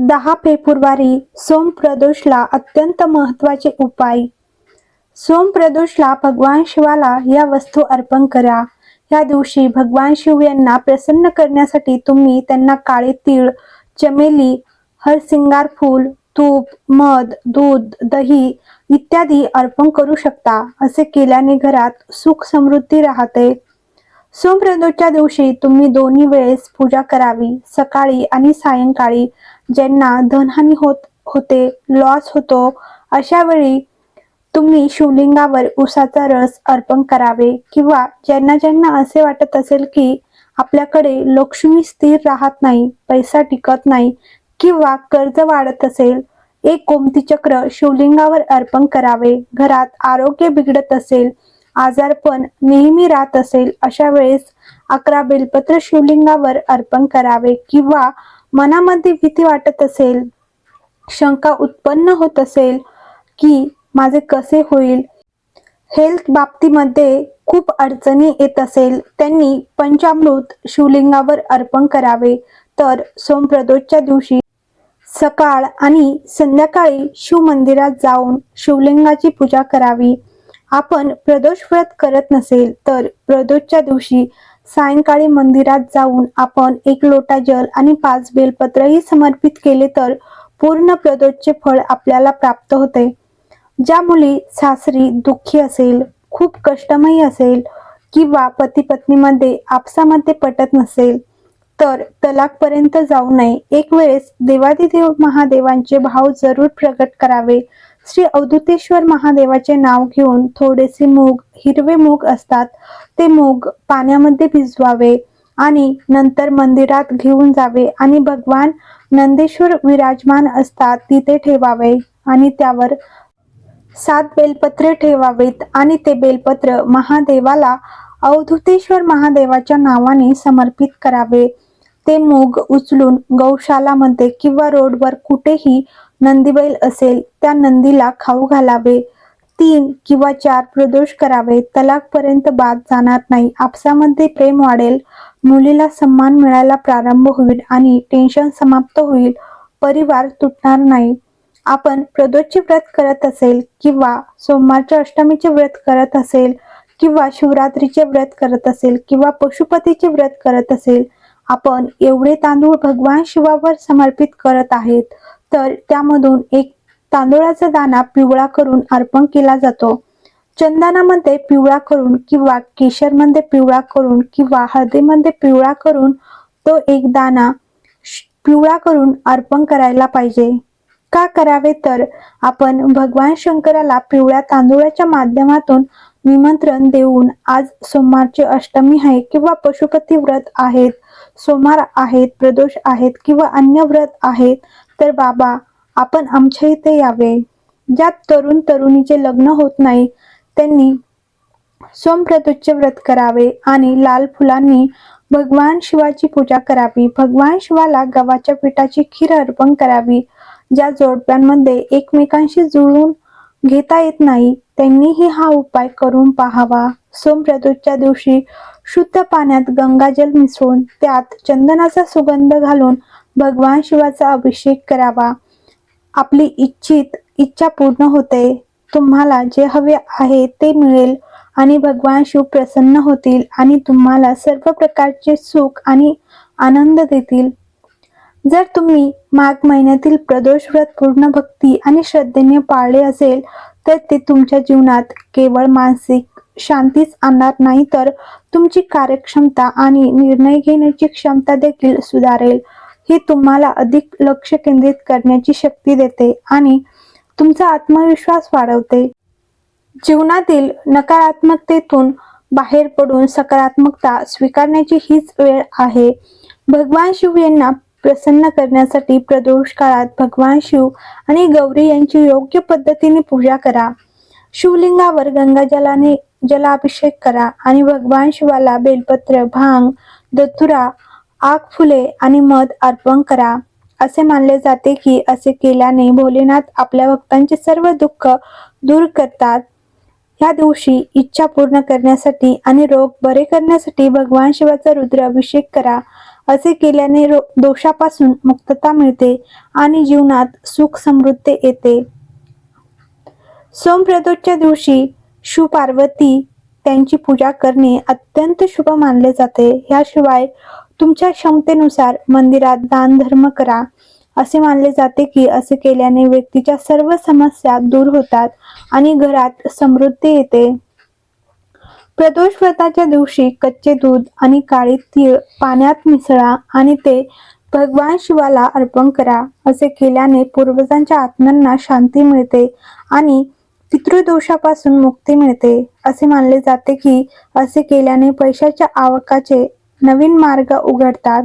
दहा फेब्रुवारी सोमप्रदोषला अत्यंत महत्त्वाचे उपाय. सोमप्रदोषला भगवान शिवाला या वस्तू अर्पण करा. या दिवशी भगवान शिव यांना प्रसन्न करण्यासाठी तुम्ही त्यांना काळे तीळ चमेली हरसिंगार फूल तूप मध दूध दही इत्यादी अर्पण करू शकता. असे केल्याने घरात सुख समृद्धी राहते. सोमप्रदोषच्या दिवशी तुम्ही दोन्ही वेळेस पूजा करावी. सकाळी आणि सायंकाळी ज्यांना धनहानी होत होते लॉस होतो अशा वेळी तुम्ही शिवलिंगावर उसाचा रस अर्पण करावे. किंवा ज्यांना ज्यांना असे वाटत असेल की आपल्याकडे लक्ष्मी स्थिर राहत नाही पैसा टिकत नाही किंवा कर्ज वाढत असेल एक गोमती चक्र शिवलिंगावर अर्पण करावे. घरात आरोग्य बिघडत असेल आजारपण नेहमी राहत असेल अशा वेळेस अकरा बेलपत्र शिवलिंगावर अर्पण करावे किंवा मनामध्ये भीती वाटत असेल शंका उत्पन्न होत असेल की माझे कसे होईल? हेल्थ बाबतीमध्ये खूप अडचणी येत असेल त्यांनी पंचामृत शिवलिंगावर अर्पण करावे. तर सोमप्रदोषच्या दिवशी सकाळ आणि संध्याकाळी शिवमंदिरात जाऊन शिवलिंगाची पूजा करावी. आपण प्रदोष व्रत करत नसेल तर प्रदोषच्या दिवशी सायंकाळी मंदिरात जाऊन आपण एक लोटा जल आणि पाच बेलपत्रही समर्पित केले तर पूर्ण प्रदोषचे फळ आपल्याला प्राप्त होते. ज्या मुली सासरी दुःखी असेल खूप कष्टमयी असेल किंवा पती पत्नीमध्ये आपसामध्ये पटत नसेल तर तलाकपर्यंत जाऊ नये. एक वेळेस देवादिदेव महादेवांचे भाव जरूर प्रकट करावे. श्री अवधूतेश्वर महादेवाचे नाव घेऊन थोडेसे मूग हिरवे मूग असतात. ते मूग पाण्यामध्ये भिजवावे आणि नंतर मंदिरात घेऊन जावे आणि भगवान नंदेश्वर विराजमान असतात तिथे ठेवावे आणि त्यावर सात बेलपत्रे ठेवावेत आणि ते बेलपत्र महादेवाला अवधूतेश्वर महादेवाच्या नावाने समर्पित करावे. ते मूग उचलून गौशालामध्ये किंवा रोडवर कुठेही नंदीबैल असेल त्या नंदीला खाऊ घालावे. तीन किंवा चार प्रदोष करावे. तलाकपर्यंत बाद जाणार नाही. आपसामध्ये प्रेम वाढेल. मुलीला सन्मान मिळायला प्रारंभ होईल आणि टेन्शन समाप्त होईल. परिवार तुटणार नाही. आपण प्रदोषचे व्रत करत असेल किंवा सोमवारच्या अष्टमीचे व्रत करत असेल किंवा शिवरात्रीचे व्रत करत असेल किंवा पशुपतीचे व्रत करत असेल आपण एवढे तांदूळ भगवान शिवावर समर्पित करत आहेत. तर त्यामधून एक तांदूळाचा दाना पिवळा करून अर्पण केला जातो. चंदनामध्ये पिवळा करून किंवा केशरमध्ये पिवळा करून किंवा हळदीमध्ये पिवळा करून तो एक दाना पिवळा करून अर्पण करायला पाहिजे. का करावे? तर आपण भगवान शंकराला पिवळ्या तांदूळाच्या माध्यमातून निमंत्रण देऊन आज सोमवारची अष्टमी आहे किंवा पशुपती व्रत आहेत सोमवार आहेत प्रदोष आहेत किंवा अन्य व्रत आहेत तर बाबा आपण आमच्या इथे यावे. ज्या तरुण तरुणीचे लग्न होत नाही त्यांनी सोमप्रदोषचे व्रत करावे आणि लाल फुलांनी भगवान शिवाची पूजा करावी. भगवान शिवाला गव्हाच्या पिठाची खीर अर्पण करावी ज्या जोडप्यांमध्ये एकमेकांशी जुळून घेता येत नाही त्यांनीही हा उपाय करून पाहावा. सोमप्रदोषच्या दिवशी शुद्ध पाण्यात गंगाजल मिसळून त्यात चंदनाचा सुगंध घालून भगवान शिवाचा अभिषेक करावा. आपली इच्छित इच्छा पूर्ण होते. तुम्हाला जे हवे आहे ते मिळेल आणि भगवान शिव प्रसन्न होतील आणि तुम्हाला सर्व प्रकारचे सुख आणि आनंद देतील. जर तुम्ही माघ महिन्यातील प्रदोष व्रत पूर्ण भक्ती आणि श्रद्धेने पाळले असेल तर ते तुमच्या जीवनात केवळ मानसिक शांतीच आणणार नाही तर तुमची कार्यक्षमता आणि निर्णय घेण्याची क्षमता देखील सुधारेल. हे तुम्हाला अधिक लक्ष केंद्रित करण्याची शक्ती देते आणि तुमचा आत्मविश्वास वाढवते. जीवनातील नकारात्मकतेतून बाहेर पडून सकारात्मकता स्वीकारण्याची हीच वेळ आहे. भगवान शिव यांना प्रसन्न करण्यासाठी प्रदोष काळात भगवान शिव आणि गौरी यांची योग्य पद्धतीने पूजा करा. शिवलिंगावर गंगाजलाने जलाभिषेक करा आणि भगवान शिवाला बेलपत्र भांग दत्तुरा आग फुले आणि मध अर्पण करा. असे मानले जाते की असे केल्याने भोलेनाथ आपल्या भक्तांचे सर्व दुःख दूर करतात. ह्या दिवशी इच्छा पूर्ण करण्यासाठी आणि रोग बरे करण्यासाठी भगवान शिवाचा रुद्र अभिषेक करा. असे केल्याने दोषापासून मुक्तता मिळते आणि जीवनात सुख समृद्धी येते. सोमप्रदोषच्या दिवशी शिवपार्वती त्यांची पूजा करणे अत्यंत शुभ मानले जाते. ह्याशिवाय तुमच्या क्षमतेनुसार मंदिरात दान धर्म करा. असे मानले जाते की असे केल्याने व्यक्तीच्या सर्व समस्या दूर होतात आणि घरात समृद्धी येते. प्रदोष व्रताच्या दिवशी कच्चे दूध आणि काळी तीळ पाण्यात मिसळा आणि ते भगवान शिवाला अर्पण करा. असे केल्याने पूर्वजांच्या आत्म्यांना शांती मिळते आणि पितृदोषापासून मुक्ती मिळते. असे मानले जाते की असे केल्याने पैशाच्या आवकाचे नवीन मार्ग उघडतात.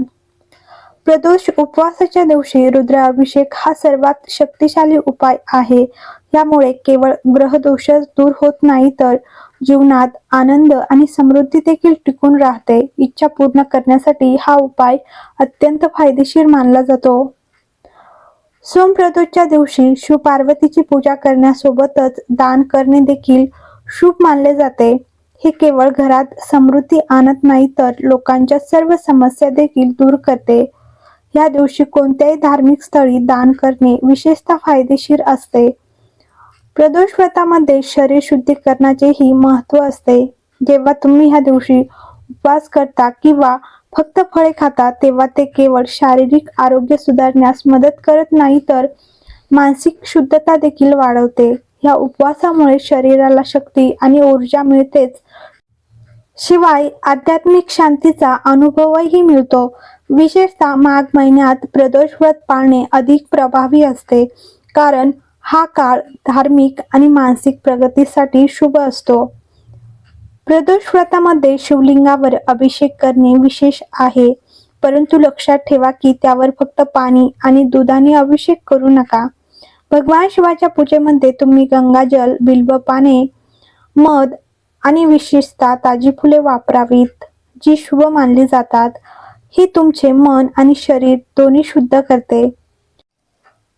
प्रदोष उपवासाच्या दिवशी रुद्राभिषेक हा सर्वात शक्तिशाली उपाय आहे. यामुळे केवळ ग्रहदोष दूर होत नाही तर जीवनात आनंद आणि समृद्धी देखील टिकून राहते. इच्छा पूर्ण करण्यासाठी हा उपाय अत्यंत फायदेशीर मानला जातो. सोमप्रदोषच्या दिवशी शिव पार्वतीची पूजा करण्यासोबतच दान करणे देखील शुभ मानले जाते. हे केवळ घरात समृद्धी आणत नाही तर लोकांच्या सर्व समस्या देखील दूर करते. या दिवशी कोणत्याही धार्मिक स्थळी दान करणे विशेषतः फायदेशीर असते. प्रदोष व्रतामध्ये शरीर शुद्धीकरणाचेही महत्त्व असते. जेव्हा तुम्ही ह्या दिवशी उपवास करता किंवा फक्त फळे खाता तेव्हा ते केवळ शारीरिक आरोग्य सुधारण्यास मदत करत नाही तर मानसिक शुद्धता देखील वाढवते. या उपवासामुळे शरीराला शक्ती आणि ऊर्जा मिळतेच. शिवाय आध्यात्मिक शांतीचा अनुभवही मिळतो. विशेषतः माघ महिन्यात प्रदोष व्रत पाळणे अधिक प्रभावी असते कारण हा काळ धार्मिक आणि मानसिक प्रगतीसाठी शुभ असतो. प्रदोष व्रतामध्ये शिवलिंगावर अभिषेक करणे विशेष आहे परंतु लक्षात ठेवा की त्यावर फक्त पाणी आणि दुधाने अभिषेक करू नका. भगवान शिवाच्या पूजेमध्ये तुम्ही गंगाजल बिल्व पाने मध आणि विशेषतः ताजी फुले वापरावीत जी शुभ मानली जातात. ही तुमचे मन आणि शरीर दोन्ही शुद्ध करते.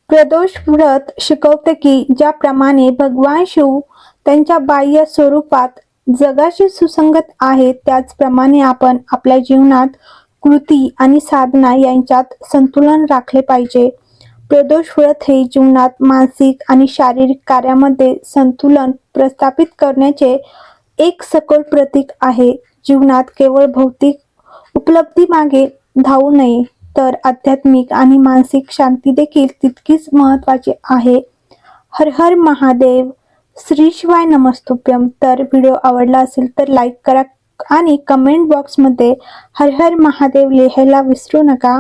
प्रदोष व्रत शिकवते की ज्याप्रमाणे भगवान शिव त्यांच्या बाह्य स्वरूपात जगाशी सुसंगत आहेत त्याचप्रमाणे आपण आपल्या जीवनात कृती आणि साधना यांच्यात संतुलन राखले पाहिजे. प्रदोष व्रत हे जीवनात मानसिक आणि शारीरिक कार्यामध्ये संतुलन प्रस्थापित करण्याचे एक सखोल प्रतीक आहे. जीवनात केवळ भौतिक उपलब्धी मागे धावू नये तर आध्यात्मिक आणि मानसिक शांती देखील तितकीच महत्वाची आहे. हर हर महादेव श्री शिवाय नमस्तुभ्यम. तर व्हिडिओ आवडला असेल तर लाईक करा आणि कमेंट बॉक्समध्ये हर हर महादेव लिहायला विसरू नका.